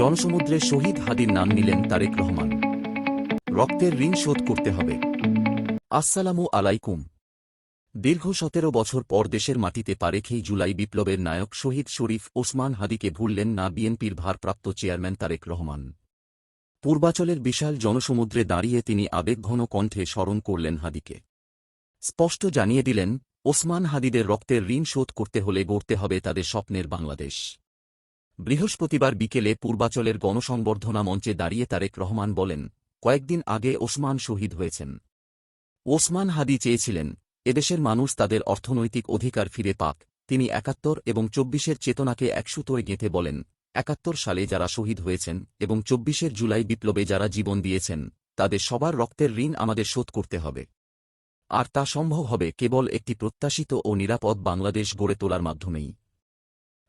জনসমুদ্রে শহীদ হাদির নাম নিলেন তারেক রহমান। রক্তের ঋণ শোধ করতে হবে। আসসালামু আলাইকুম। দীর্ঘ সতেরো বছর পর দেশের মাটিতে পা জুলাই বিপ্লবের নায়ক শহীদ শরীফ ওসমান হাদিকে ভুললেন না বিএনপির ভারপ্রাপ্ত চেয়ারম্যান তারেক রহমান। পূর্বাচলের বিশাল জনসমুদ্রে দাঁড়িয়ে তিনি আবেগঘন কণ্ঠে স্মরণ করলেন হাদিকে। স্পষ্ট জানিয়ে দিলেন, ওসমান হাদিদের রক্তের ঋণ শোধ করতে হলে গড়তে হবে তাদের স্বপ্নের বাংলাদেশ। বৃহস্পতিবার বিকেলে পূর্বাচলের গণসংবর্ধনা মঞ্চে দাঁড়িয়ে তারেক রহমান বলেন, কয়েকদিন আগে ওসমান শহীদ হয়েছেন। ওসমান হাদি চেয়েছিলেন, এদেশের মানুষ তাদের অর্থনৈতিক অধিকার ফিরে পাক। তিনি একাত্তর এবং চব্বিশের চেতনাকে একসুতোয় গেঁথে বলেন, একাত্তর সালে যারা শহীদ হয়েছেন এবং চব্বিশের জুলাই বিপ্লবে যারা জীবন দিয়েছেন, তাদের সবার রক্তের ঋণ আমাদের শোধ করতে হবে। আর তা সম্ভব হবে কেবল একটি প্রত্যাশিত ও নিরাপদ বাংলাদেশ গড়ে তোলার মাধ্যমেই।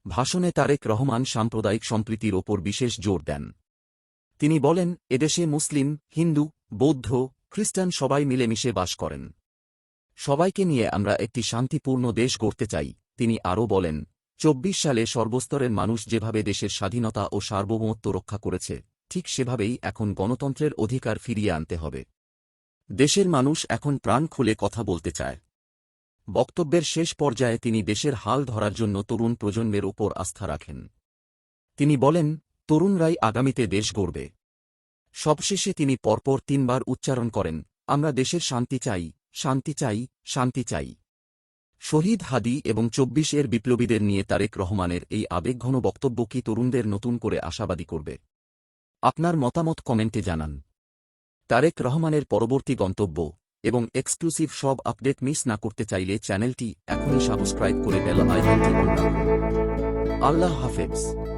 ভাষণে তারেক রহমান সাম্প্রদায়িক সম্প্রীতির ওপর বিশেষ জোর দেন। তিনি বলেন, এদেশে মুসলিম, হিন্দু, বৌদ্ধ, খ্রিস্টান সবাই মিলেমিশে বাস করেন। সবাইকে নিয়ে আমরা একটি শান্তিপূর্ণ দেশ গড়তে চাই। তিনি আরও বলেন, চব্বিশ সালে সর্বস্তরের মানুষ যেভাবে দেশের স্বাধীনতা ও সার্বভৌমত্ব রক্ষা করেছে, ঠিক সেভাবেই এখন গণতন্ত্রের অধিকার ফিরিয়ে আনতে হবে। দেশের মানুষ এখন প্রাণ খুলে কথা বলতে চায়। বক্তব্যের শেষ পর্যায়ে তিনি দেশের হাল ধরার জন্য তরুণ প্রজন্মের ওপর আস্থা রাখেন। তিনি বলেন, তরুণরাই আগামীতে দেশ গড়বে। সবশেষে তিনি পরপর তিনবার উচ্চারণ করেন, আমরা দেশের শান্তি চাই শান্তি চাই শান্তি চাই। শহীদ হাদি এবং চব্বিশ এর বিপ্লবীদের নিয়ে তারেক রহমানের এই আবেগঘন বক্তব্য কি তরুণদের নতুন করে আশাবাদী করবে? আপনার মতামত কমেন্টে জানান। তারেক রহমানের পরবর্তী গন্তব্য এবং এক্সক্লুসিভ সব আপডেট মিস না করতে চাইলে চ্যানেলটি এখনই সাবস্ক্রাইব করে বেল আল্লাহ হাফেজ।